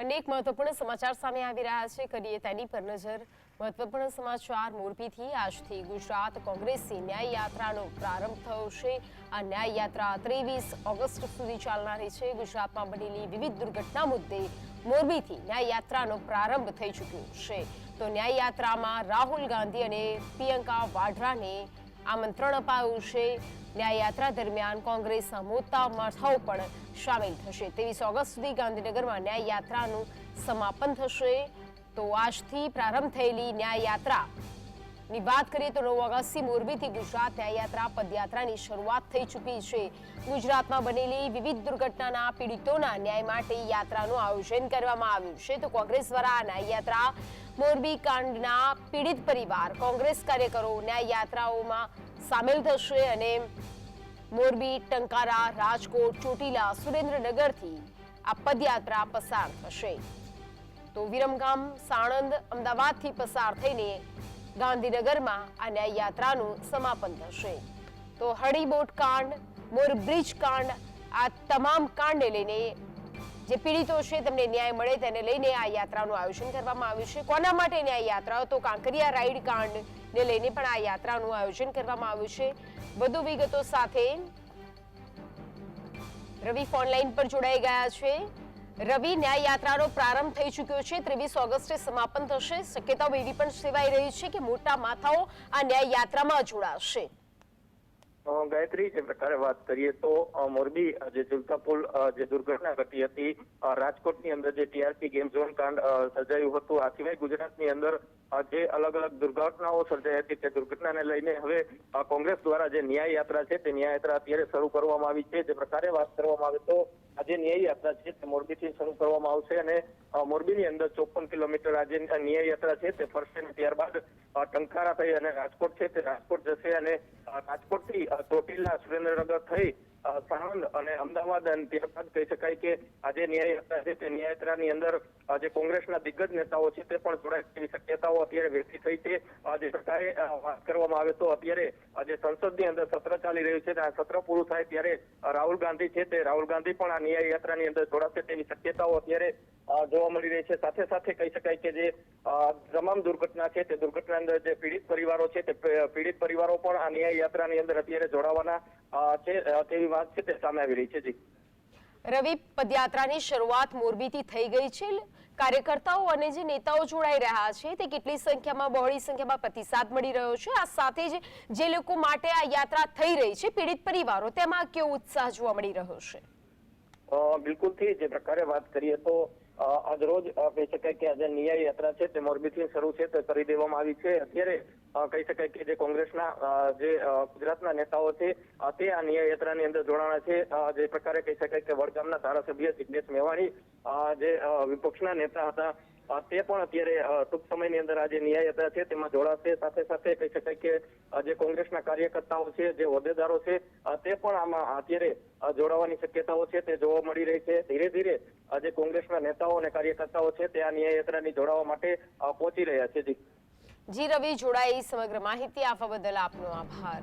અનેક મહત્વપૂર્ણ સમાચાર સામે આવી રહ્યા છે. કરીએ તેની પર નજર. મહત્વપૂર્ણ સમાચાર મોરબીથી આજથી ગુજરાત કોંગ્રેસની ન્યાય યાત્રાનો પ્રારંભ થયો છે. આ ન્યાય યાત્રા ત્રેવીસ ઓગસ્ટ સુધી ચાલનારી છે. ગુજરાતમાં બનેલી વિવિધ દુર્ઘટના મુદ્દે મોરબીથી ન્યાય યાત્રાનો પ્રારંભ થઈ ચૂક્યો છે. તો ન્યાય યાત્રામાં રાહુલ ગાંધી અને પ્રિયંકા વાડરાને આમંત્રણ અપાયું છે. ન્યાય યાત્રા દરમિયાન કોંગ્રેસના મોટા માથાઓ પણ સામેલ થશે. ત્રેવીસ ઓગસ્ટ સુધી ગાંધીનગરમાં ન્યાય યાત્રાનું સમાપન થશે. તો આજથી પ્રારંભ થયેલી ન્યાય યાત્રા ની વાત કરીએ તો નવ ઓગસ્ટથી મોરબીથી ગુજરાત ન્યાયયાત્રા પદયાત્રાની શરૂઆત થઈ ચૂકી છે. ગુજરાતમાં બનેલી વિવિધ દુર્ઘટનાના પીડિતોના ન્યાય માટે યાત્રાનું આયોજન કરવામાં આવ્યું છે. તો કોંગ્રેસ દ્વારા આ ન્યાયયાત્રા મોરબી કાંડના પીડિત પરિવાર, કોંગ્રેસ કાર્યકરો ન્યાય યાત્રાઓમાં સામેલ થશે અને મોરબી, ટંકારા, રાજકોટ, ચોટીલા, સુરેન્દ્રનગરથી આ પદયાત્રા પસાર થશે. તો વિરમગામ, સાણંદ, અમદાવાદથી પસાર થઈને ગાંધીનગરમાં આ ન્યાય યાત્રાનું સમાપન થશે. તો હળીબોટ કાંડ, મોરબ્રિજ કાંડ, આ તમામ કાંડને લઈને જે પીડિતો છે તેમને ન્યાય મળે તેને લઈને આ યાત્રાનું આયોજન કરવામાં આવ્યું છે. કોના માટે ન્યાય યાત્રા તો કાંકરિયા રાઈડ કાંડને લઈને પણ આ યાત્રાનું આયોજન કરવામાં આવ્યું છે. વધુ વિગતો સાથે રવિ ફોનલાઈન પર જોડાઈ ગયા છે. રવિ ન્યાય યાત્રાનો પ્રારંભ થઈ ચૂક્યો છે. ત્રેવીસ ઓગસ્ટે સમાપન થશે. શક્યતાઓ એવી પણ સેવાઈ રહી છે કે મોટા માથાઓ આ ન્યાય યાત્રામાં જોડાશે ગાયત્રી, જે પ્રકારે વાત કરીએ તો મોરબી જે ઝુલતા પુલ જે દુર્ઘટના ઘટી હતી રાજકોટની અંદર જે ટીઆરપી ગેમ ઝોન કાંડ સર્જાયું હતું, આ સિવાય ગુજરાતની અંદર જે અલગ અલગ દુર્ઘટનાઓ સર્જાઈ હતી તે દુર્ઘટનાને લઈને હવે કોંગ્રેસ દ્વારા જે ન્યાય યાત્રા છે તે ન્યાય યાત્રા અત્યારે શરૂ કરવામાં આવી છે. જે પ્રકારે વાત કરવામાં આવે તો આ જે ન્યાય યાત્રા છે, તે મોરબીથી શરૂ કરવામાં આવશે અને મોરબીની અંદર ચોપન કિલોમીટર આજે ન્યાય યાત્રા છે, તે ફરશે અને ત્યારબાદ ટંકારા થઈ અને રાજકોટ છે, તે રાજકોટ જશે અને અ, સાણંદ અને અમદાવાદ અને ત્યારબાદ કહી શકાય કે આજે ન્યાય યાત્રા તે ન્યાય અંદર જે કોંગ્રેસના દિગ્ગજ નેતાઓ છે તે પણ જોડાય તેવી શક્યતાઓ અત્યારે વ્યક્તિ થઈ છે. જે પ્રકારે વાત કરવામાં આવે તો અત્યારે આજે સંસદની અંદર સત્ર ચાલી રહ્યું છે આ સત્ર પૂરું થાય ત્યારે રાહુલ ગાંધી છે તે રાહુલ ગાંધી પણ આ ન્યાય યાત્રાની અંદર જોડાશે તેવી શક્યતાઓ અત્યારે જોવા મળી રહી છે. સાથે સાથે કહી શકાય કે જે તમામ દુર્ઘટના છે તે દુર્ઘટના અંદર જે પીડિત પરિવારો છે તે પીડિત પરિવારો પણ આ ન્યાય યાત્રાની અંદર અત્યારે જોડાવાના છે તેવી વાત છે. તે સામે આવી રહી છે, જી. રવિ, પદયાત્રાની શરૂઆત મોરબીથી થઈ ગઈ છે. કાર્યકર્તાઓ અને જે નેતાઓ જોડાઈ રહ્યા છે, તે કેટલી સંખ્યામાં, બહોળી સંખ્યામાં પ્રતિસાદ મળી રહ્યો છે? આ સાથે જ જે લોકો માટે આ યાત્રા થઈ રહી છે, પીડિત પરિવારો, તેમાં કેવો ઉત્સાહ જોવા મળી રહ્યો છે? બિલકુલથી જે પ્રકારે વાત કરીએ તો આજ રોજ કહી શકાય કે આજે ન્યાય યાત્રા છે તે મોરબીથી શરૂ છે, તે કરી દેવામાં આવી છે. અત્યારે કહી શકાય કે જે કોંગ્રેસના જે ગુજરાતના નેતાઓ છે તે આ ન્યાય યાત્રાની અંદર જોડાણા છે. જે પ્રકારે કહી શકાય કે વડગામના ધારાસભ્ય જિજ્ઞેશ મેવાણી જે વિપક્ષના નેતા હતા તે પણ અત્યારે ટૂંક સમયની અંદર આ જે ન્યાય છે, તેમાં જોડાશે. સાથે સાથે કહી શકાય કે જે કોંગ્રેસના કાર્યકર્તાઓ છે, જે હોદ્દેદારો છે તે પણ આમાં અત્યારે જોડાવાની શક્યતાઓ છે, તે જોવા મળી રહી છે. ધીરે ધીરે જે કોંગ્રેસના નેતાઓ અને કાર્યકર્તાઓ છે, તે આ ન્યાયયાત્રાની જોડાવા માટે પહોંચી રહ્યા છે. જી. જી રવિ, જોડાઈ સમગ્ર માહિતી. આપવા બદલ આપનો આભાર.